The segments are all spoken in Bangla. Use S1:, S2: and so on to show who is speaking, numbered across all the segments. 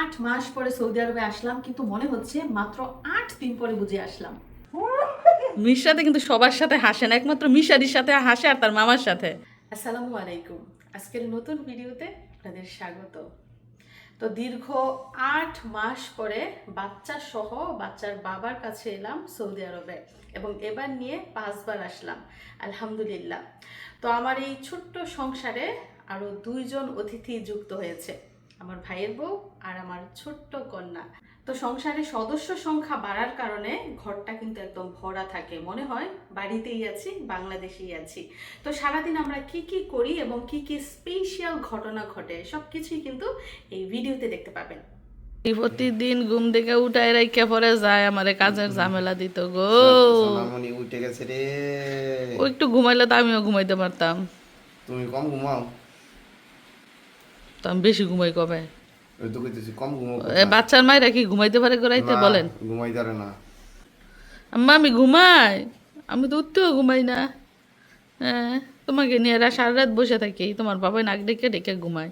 S1: আট মাস পরে সৌদি আরবে আসলাম কিন্তু মনে হচ্ছে মাত্র আট দিন পরে বুঝে আসলাম।
S2: মিশরাতে কিন্তু সবার সাথে হাসে না একমাত্র মিশারির সাথে হাসে আর তার মামার সাথে।
S1: আসসালামু আলাইকুম। আজকের নতুন ভিডিওতে আপনাদের স্বাগত। তো দীর্ঘ আট মাস পরে বাচ্চা সহ বাচ্চার বাবার কাছে এলাম সৌদি আরবে এবং এবার নিয়ে পাঁচবার আসলাম আলহামদুলিল্লাহ। তো আমার এই ছোট্ট সংসারে আরও দুইজন অতিথি যুক্ত হয়েছে। আমার ভাইয়ের বউ আর আমার ছোট্ট কন্যা। তো সংসারে সদস্য সংখ্যা বাড়ার কারণে ঘরটা কিন্তু একদম ভরা থাকে। মনে হয় বাড়িতেই আছি বাংলাদেশেই আছি। তো সারাদিন আমরা কি কি করি এবং কি কি স্পেশাল ঘটনা ঘটে সব কিছুই কিন্তু এই ভিডিওতে দেখতে পাবেন।
S2: প্রতিদিন ঘুম থেকে উঠায় রাইখা পরে যায় আমারে কাজের ঝামেলা দিত গো।
S3: উঠে গেছে রে।
S2: ও একটু ঘুমাইলে তো আমিও ঘুমাইতে পারতাম।
S3: তুমি কম ঘুমাও।
S2: তো আমি বেশি ঘুমাই কবে?
S3: তো কইতেছি কম ঘুমাও
S2: বাচ্চার মায়েরা কি ঘুমাইতে পারে গড়াইতে বলেন?
S3: ঘুমাই পারে না।
S2: আম্মা আমি ঘুমাই? আমি তো উঠতেও ঘুমাই না। হ্যাঁ তোমাকে নিয়ে এরা সারা রাত বসে থাকি তোমার বাবাই নাক ডেকে ডেকে ঘুমায়।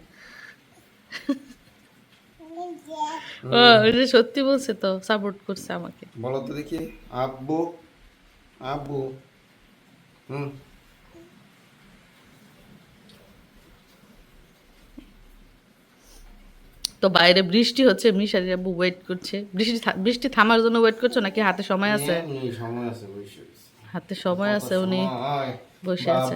S2: ও এটা সত্যি বলছে তো সাপোর্ট করছে আমাকে।
S3: বলো তো দেখি আব্বু আব্বু। হুম।
S2: তো বাইরে বৃষ্টি হচ্ছে মিশারি আব্বু ওয়েট করছে। বৃষ্টি বৃষ্টি থামার জন্য ওয়েট করছ নাকি হাতে সময় আছে। হাতে সময় আছে উনি। বসে আছে।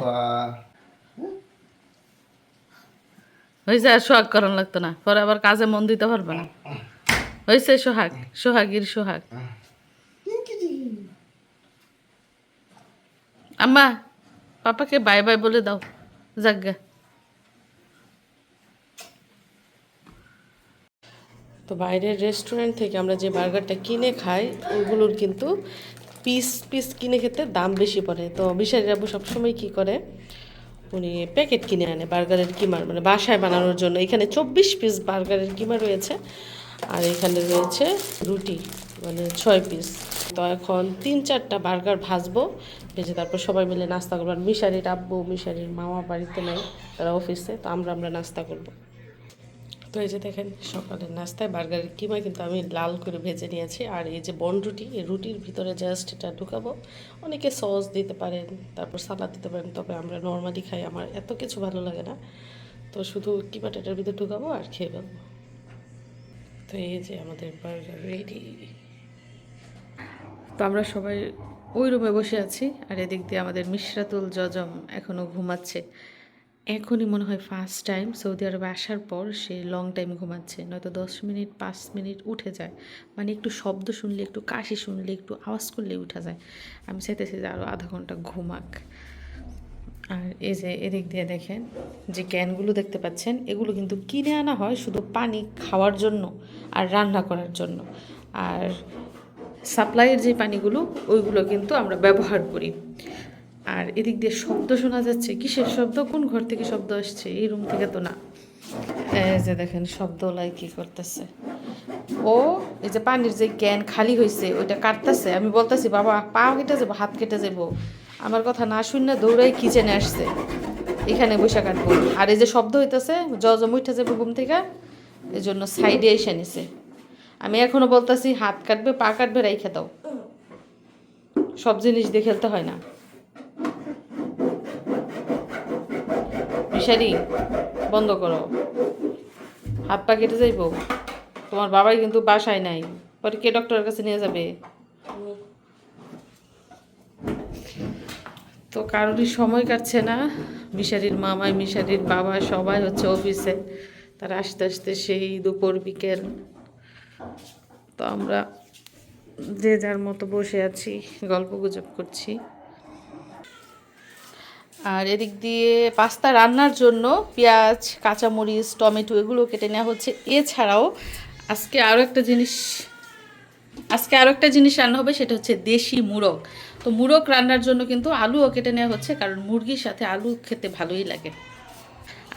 S2: হয়েছে আর সোহাগ করান লাগতো না। পরে আবার কাজে মন দিতে পারবে না। হয়েছে সোহাগ সোহাগীর সোহাগ। আম্মা পাপাকে বাই বাই বলে দাও। যাজ্ঞা তো বাইরের রেস্টুরেন্ট থেকে আমরা যে বার্গারটা কিনে খাই, ওগুলোর কিন্তু পিস পিস কিনে খেতে দাম বেশি পড়ে। তো বিশারি আবু সবসময় কী করে, উনি প্যাকেট কিনে আনে বার্গারের কিমার মানে বাসায় বানানোর জন্য। এখানে চব্বিশ পিস বার্গারের কিমা রয়েছে, আর এখানে রয়েছে রুটি মানে ছয় পিস তো এখন তিন চারটা বার্গার ভাজবো, ভেজে তারপর সবাই মিলে নাস্তা করব। আর মিশারির আব্বু, মিশারির মামা বাড়িতে নেই, তারা অফিসে তো আমরা আমরা নাস্তা করব। তো এই যে দেখেন, সকালের নাস্তায় বার্গারের কিমা কিন্তু আমি লাল করে ভেজে নিয়েছি। আর এই যে বন রুটি, এই রুটির ভিতরে জাস্ট এটা ঢুকাবো। অনেকে সস দিতে পারেন, তারপর সালাদ দিতে পারেন, তবে আমরা নর্মালি খাই, আমার এত কিছু ভালো লাগে না। তো শুধু কিমাটা এটার ভিতরে ঢুকাবো আর খেয়ে ফেলব। তো এই যে আমাদের বার্গার রেডি তো আমরা সবাই ওই রুমে বসে আছি, আর এদিক দিয়ে আমাদের মিশরাতুল জজম এখনও ঘুমাচ্ছে। এখনই মনে হয় ফার্স্ট টাইম সৌদি আরবে আসার পর সে লং টাইম ঘুমাচ্ছে, নয়তো দশ মিনিট, পাঁচ মিনিট উঠে যায়। মানে একটু শব্দ শুনলে, একটু কাশি শুনলে, একটু আওয়াজ করলে উঠে যায়। আমি চাইতেছি যে আরও আধা ঘণ্টা ঘুমাক। আর এই যে এদিক দিয়ে দেখেন, যে ক্যানগুলো দেখতে পাচ্ছেন, এগুলো কিন্তু কিনে আনা হয় শুধু পানি খাওয়ার জন্য আর রান্না করার জন্য। আর সাপ্লাইয়ের যে পানিগুলো, ওইগুলো কিন্তু আমরা ব্যবহার করি। আর এদিক দিয়ে শব্দ শোনা যাচ্ছে, কিসের শব্দ? কোন ঘর থেকে শব্দ আসছে? এই রুম থেকে তো না। যে দেখেন শব্দ লাই কি করতেছে? ও, এই যে পানির যে ক্যান খালি হয়েছে ওইটা কাটতেছে। আমি বলতেছি, বাবা, পা কেটে যাব, হাত কেটে যাব। আমার কথা না শুনে দৌড়াই কিচেনে আসছে। এখানে বসে কাটবো। আর এই যে শব্দ হইতেছে জজম উঠে যাব ঘুম থেকে এই জন্য সাইডে এসে নিছে। আমি এখনও বলতেছি, হাত কাটবে, পা কাটবে, রাইখে দাও। সব জিনিস দিয়ে খেলতে হয় না। মিশারি বন্ধ করো। হাত পা কেটে যাইব। তোমার বাবাই কিন্তু বাসায় নাই। পরে কে ডক্টরের কাছে নিয়ে যাবে? তো কারোরই সময় কাটছে না। মিশারির মামাই, মিশারির বাবা সবাই হচ্ছে অফিসে তারা আসতে আসতে সেই দুপুর, বিকেল। তো আমরা যে যার মতো বসে আছি, গল্প গুজব করছি। আর এদিক দিয়ে পাস্তা রান্নার জন্য পেঁয়াজ, কাঁচামরিচ, টমেটো এগুলো কেটে নেওয়া হচ্ছে। এছাড়াও আজকে আরও একটা জিনিস, আজকে আরও একটা জিনিস রান্না হবে, সেটা হচ্ছে দেশি মুরগ। তো মুরগ রান্নার জন্য কিন্তু আলুও কেটে নেওয়া হচ্ছে, কারণ মুরগির সাথে আলু খেতে ভালোই লাগে।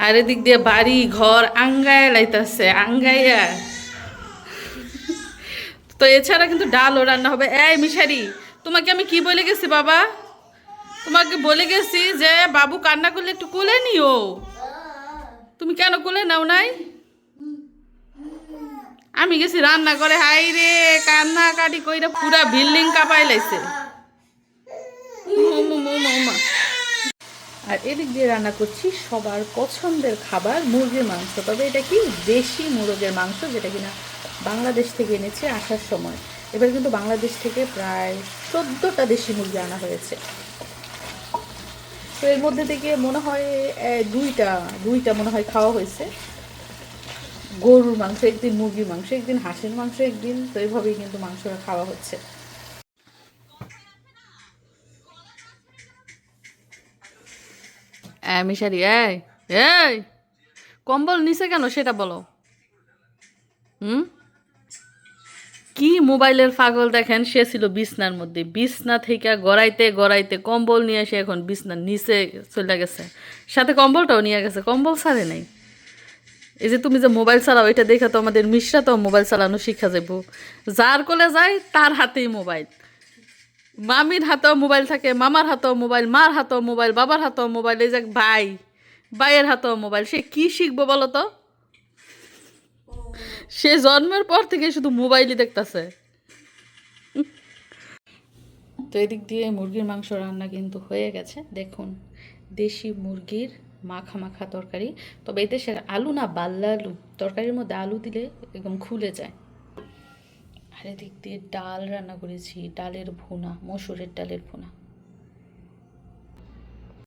S2: আর এদিক দিয়ে বাড়ি, ঘর আঙ্গায় লাইতাছে আঙ্গাইয়া তো এছাড়া কিন্তু ডালও রান্না হবে। এই মিশারি, তোমাকে আমি কি বলে গেছি বাবা? তোমাকে বলে গেছি যে বাবু কান্না করলে একটু কোলে নিও। তুমি কেন কোলে নাও নাই? আমি গেছি রান্না করে হাই রে কান্না কাটি কইরা পুরা বিল্ডিং কাঁপাই লাইছে। আর এদিক দিয়ে রান্না করছি সবার পছন্দের খাবার মুরগির মাংস। তবে এটা কি? দেশি মুরগের মাংস যেটা কিনা বাংলাদেশ থেকে এনেছে আসার সময়। এবার কিন্তু বাংলাদেশ থেকে প্রায় চোদ্দোটা দেশি মুরগি আনা হয়েছে। তো এর মধ্যে থেকে মনে হয় দুইটা দুইটা মনে হয় খাওয়া হয়েছে। গরুর মাংস, একদিন মুরগির মাংস, একদিন হাঁসের মাংস, একদিন তো এইভাবেই কিন্তু মাংসটা খাওয়া হচ্ছে। মিশারি, এই এই, কম্বল নিছে কেন সেটা বলো। হুম? কি মোবাইলের পাগল দেখেন? সে ছিল বিছনার মধ্যে। বিছনা থেকে গড়াইতে গড়াইতে কম্বল নিয়ে এসে এখন বিছনার নিচে চলে গেছে। সাথে কম্বলটাও নিয়ে গেছে। কম্বল ছাড়ে নাই। এই যে তুমি যে মোবাইল চালাও, এটা দেখে তো আমাদের মিশ্রা তো মোবাইল চালানো শিক্ষা যাব যার কোলে যায়, তার হাতেই মোবাইল। মামির হাতেও মোবাইল থাকে, মামার হাতেও মোবাইল, মার হাতেও মোবাইল, বাবার হাতেও মোবাইল। এই যে ভাই, ভাইয়ের হাতেও মোবাইল। সে কি শিখব বলো তো? সে জন্মের পর থেকে শুধু মোবাইলই দেখতাছে। তো এদিক দিয়ে মুরগির মাংস রান্না কিন্তু হয়ে গেছে। দেখুন, দেশি মুরগির মাখা মাখা তরকারি। তবে এই দেশের আলু না, বাল্লা আলু। তরকারির মধ্যে আলু দিলে একদম খুলে যায়। আর এদিক দিয়ে ডাল রান্না করেছি, ডালের ভুনা, মসুরের ডালের ভুনা।